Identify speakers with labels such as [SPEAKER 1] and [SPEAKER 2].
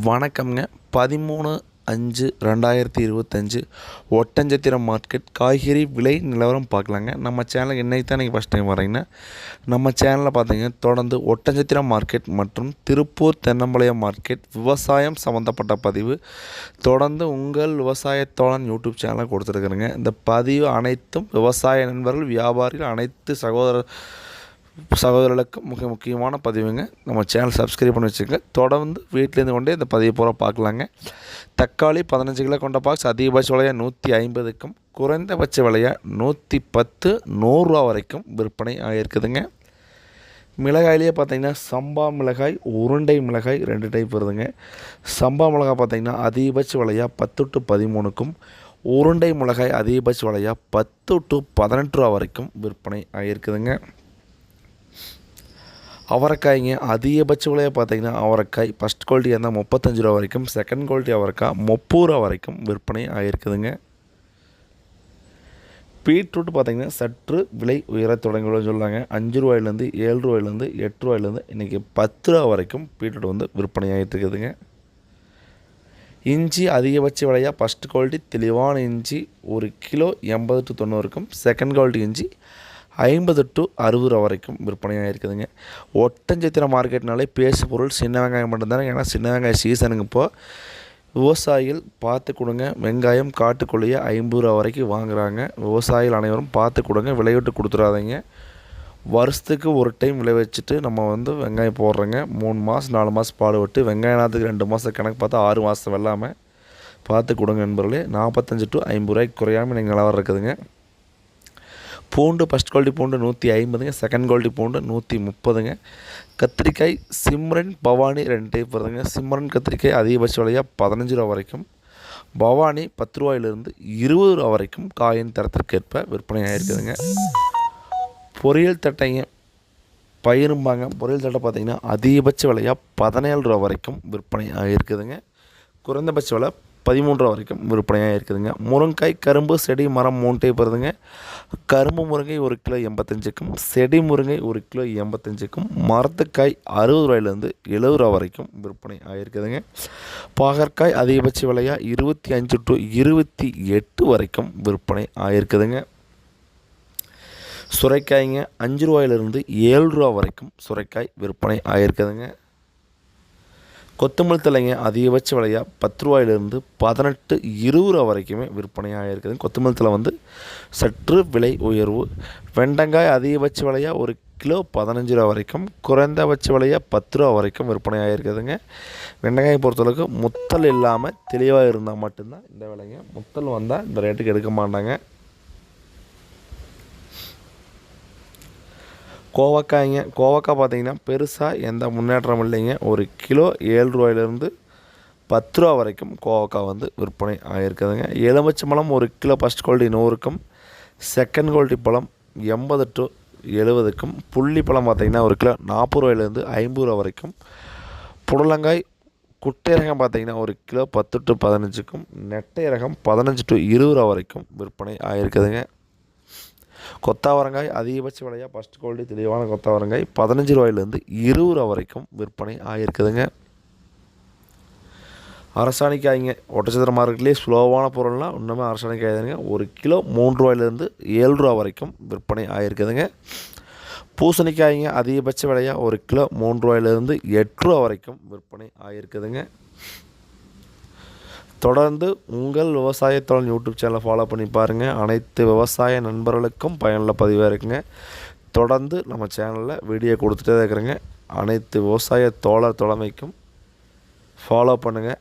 [SPEAKER 1] வணக்கம்ங்க. பதிமூணு அஞ்சு ரெண்டாயிரத்தி இருபத்தஞ்சு ஒட்டஞ்சத்திரம் மார்க்கெட். காய்கறி விலை நிலவரம் பார்க்கலாங்க. நம்ம சேனலுக்கு என்னைக்கு தான் நீங்கள் ஃபஸ்ட் டைம் வரீங்கன்னா நம்ம சேனலில் பார்த்தீங்கன்னா தொடர்ந்து ஒட்டஞ்சத்திரம் மார்க்கெட் மற்றும் திருப்பூர் தென்னம்பாளையம் மார்க்கெட் விவசாயம் சம்மந்தப்பட்ட பதிவு தொடர்ந்து உங்கள் விவசாயத்தோழன் யூடியூப் சேனலை கொடுத்துருக்குறேங்க. இந்த பதிவு அனைத்தும் விவசாய நண்பர்கள் வியாபாரிகள் அனைத்து சகோதர சகோதரர்களுக்கு மிக முக்கியமான பதிவுங்க. நம்ம சேனல் சப்ஸ்கிரைப் பண்ணி வச்சுக்கோங்க. தொடர்ந்து வீட்டிலேருந்து கொண்டே இந்த பதிவு பூரா பார்க்கலாங்க. தக்காளி பதினஞ்சு கிலோ கொண்ட பாக்ஸ் அதிகபட்ச விலையாக நூற்றி ஐம்பதுக்கும் குறைந்தபட்ச விலையாக நூற்றி பத்து நூறுரூவா வரைக்கும் விற்பனை ஆகிருக்குதுங்க மிளகாயிலேயே பார்த்தீங்கன்னா சம்பா மிளகாய் உருண்டை மிளகாய் ரெண்டு டைப் வருதுங்க. சம்பா மிளகாய் பார்த்தீங்கன்னா அதிகபட்ச விலையாக பத்து டு பதிமூணுக்கும் உருண்டை மிளகாய் அதிகபட்ச விலையாக பத்து டு பதினெட்டு ரூபா வரைக்கும் விற்பனை ஆகியிருக்குதுங்க. அவரைக்காய்ங்க அதிகபட்ச விலையை பார்த்தீங்கன்னா அவரைக்காய் ஃபஸ்ட் குவாலிட்டியாக இருந்தால் முப்பத்தஞ்சு ரூபா வரைக்கும் செகண்ட் குவாலிட்டி அவரைக்காய் முப்பது ரூபா வரைக்கும் விற்பனை ஆகியிருக்குதுங்க. பீட்ரூட் பார்த்திங்கன்னா சற்று விலை உயரத் தொடங்கியுள்ளதுன்னு சொல்லுவாங்க அஞ்சு ரூபாயிலேருந்து ஏழு ரூபாயிலேருந்து எட்டு ரூபாயிலேருந்து இன்றைக்கி பத்து ரூபா வரைக்கும் பீட்ரூட் வந்து விற்பனை ஆகிட்டு இருக்குதுங்க. இஞ்சி அதிகபட்ச விலையாக ஃபஸ்ட் குவாலிட்டி தெளிவான இஞ்சி ஒரு கிலோ எண்பது டு தொண்ணூறுக்கும் செகண்ட் குவாலிட்டி இஞ்சி ஐம்பது டு அறுபது ரூபா வரைக்கும் விற்பனையாக இருக்குதுங்க. ஒட்டஞ்சத்திர மார்க்கெட்னாலே பேசு பொருள் சின்ன வெங்காயம் மட்டும்தானே ஏன்னா சின்ன வெங்காயம் சீசனுங்க இப்போது விவசாயிகள் பார்த்து கொடுங்க. வெங்காயம் காட்டுக்குள்ளேயே ஐம்பது ரூபா வரைக்கும் வாங்குகிறாங்க விவசாயிகள் அனைவரும் பார்த்து கொடுங்க. விளைவிட்டு கொடுத்துடாதீங்க வருஷத்துக்கு ஒரு டைம் விளைவிச்சிட்டு நம்ம வந்து வெங்காயம் போடுறோங்க. மூணு மாதம் நாலு மாதம் பாடுபட்டு வெங்காய நாற்றுக்கு ரெண்டு மாதம் கணக்கு பார்த்தா ஆறு மாதம் வெள்ளாமல் பார்த்து கொடுங்க நண்பர்களே. நாற்பத்தஞ்சு டு ஐம்பது ரூபாய்க்கு குறையாமல் நீங்கள் நிலவரம் இருக்குதுங்க. பூண்டு ஃபஸ்ட் குவாலிட்டி பூண்டு நூற்றி ஐம்பதுங்க செகண்ட் குவாலிட்டி பூண்டு நூற்றி முப்பதுங்க. கத்திரிக்காய் சிம்ரன் பவானி ரெண்டு டைப் வருதுங்க சிம்ரன் கத்திரிக்காய் அதிகபட்ச விலையாக பதினஞ்சு ரூபா வரைக்கும். பவானி பத்து ரூபாயிலிருந்து இருபது ரூபா வரைக்கும் காயின் தரத்திற்கேற்ப விற்பனை ஆகிருக்குதுங்க பொரியல் தட்டைங்க பயிரும்பாங்க. பொரியல் தட்டை பார்த்திங்கன்னா அதிகபட்ச விலையாக பதினேழு ரூபா வரைக்கும் விற்பனை ஆகிருக்குதுங்க குறைந்தபட்ச விலை பதிமூன்று ரூபா வரைக்கும் விற்பனையாக இருக்குதுங்க. முருங்காய் கரும்பு செடி மரம் மூணு போகிறதுங்க வருதுங்க கரும்பு முருங்கை ஒரு கிலோ எண்பத்தஞ்சுக்கும் செடி முருங்கை ஒரு கிலோ எண்பத்தஞ்சுக்கும் மரத்துக்காய் அறுபது ரூபாயிலேருந்து எழுபது ரூபா வரைக்கும் விற்பனை ஆகிருக்குதுங்க பாகற்காய் அதிகபட்ச விலையாக இருபத்தி அஞ்சு டு இருபத்தி எட்டு வரைக்கும் விற்பனை ஆகிருக்குதுங்க சுரைக்காய்ங்க அஞ்சு ரூபாயிலிருந்து ஏழு ரூபா வரைக்கும் சுரைக்காய் விற்பனை ஆகிருக்குதுங்க கொத்தமல்லி தலைங்க அதிகபட்ச விலையாக பத்து ரூபாயிலிருந்து பதினெட்டு இருபது ரூபா வரைக்குமே விற்பனையாக இருக்குது. கொத்தமல்லி தலை வந்து சற்று விலை உயர்வு. வெண்டங்காய் அதிகபட்ச விலையாக ஒரு கிலோ பதினஞ்சு ரூபா வரைக்கும். குறைந்தபட்ச விலையாக பத்து ரூபா வரைக்கும் விற்பனையாக இருக்குதுங்க. வெண்டைக்காயை பொறுத்தளவுக்கு முத்தல் இல்லாமல் தெளிவாக இருந்தால் மட்டும்தான் இந்த விலைங்க. முத்தல் வந்தால் இந்த ரேட்டுக்கு எடுக்க மாட்டாங்க. கோவக்காய்ங்க கோவக்காய் பார்த்தீங்கன்னா பெருசாக எந்த முன்னேற்றம் இல்லைங்க. ஒரு கிலோ ஏழு ரூபாயிலேருந்து பத்து ரூபா வரைக்கும் கோவக்காய் வந்து விற்பனை ஆகிருக்குதுங்க எலுமிச்சை பழம் ஒரு கிலோ ஃபஸ்ட் குவாலிட்டி நூறுக்கும் செகண்ட் குவாலிட்டி பழம் எண்பது டு எழுபதுக்கும் புள்ளி பழம் பார்த்திங்கன்னா ஒரு கிலோ நாற்பது ரூபாயிலேருந்து ஐம்பது ரூபா வரைக்கும். புடலங்காய் குட்டை ரகம் பார்த்திங்கன்னா ஒரு கிலோ பத்து டு பதினஞ்சுக்கும் நெட்டை ரகம் பதினஞ்சு டு இருபது ரூபா வரைக்கும் விற்பனை ஆகிருக்குதுங்க கொத்தாவரங்காய் அதிகபட்ச விலையாக ஃபஸ்ட் குவாலிட்டி தெளிவான கொத்தாவரங்காய். பதினஞ்சு ரூபாயிலேருந்து இருபது ரூபா வரைக்கும் விற்பனை ஆகிருக்குதுங்க அரசாணிக்காய்ங்க ஒட்டச்சத்திர மார்க்கெட்லேயே ஸ்லோவான பொருள்னால் இன்னுமே அரசாணிக்காய் தானுங்க ஒரு கிலோ மூன்று ரூபாயிலேருந்து ஏழு ரூபா வரைக்கும் விற்பனை ஆகிருக்குதுங்க பூசணிக்காய்ங்க அதிகபட்ச விலையாக ஒரு கிலோ மூன்று ரூபாயிலேருந்து எட்டு ரூபா வரைக்கும் விற்பனை ஆகியிருக்குதுங்க. தொடர்ந்து உங்கள் விவசாயத்தோழன் யூடியூப் சேனலை ஃபாலோ பண்ணி பாருங்கள் அனைத்து விவசாய நண்பர்களுக்கும் பயனுள்ள பதிவாக இருக்குங்க. தொடர்ந்து நம்ம சேனலில் வீடியோ கொடுத்துட்டே தான் இருக்கிறேங்க. அனைத்து விவசாய தோழர் தலைமைக்கும் ஃபாலோ பண்ணுங்கள்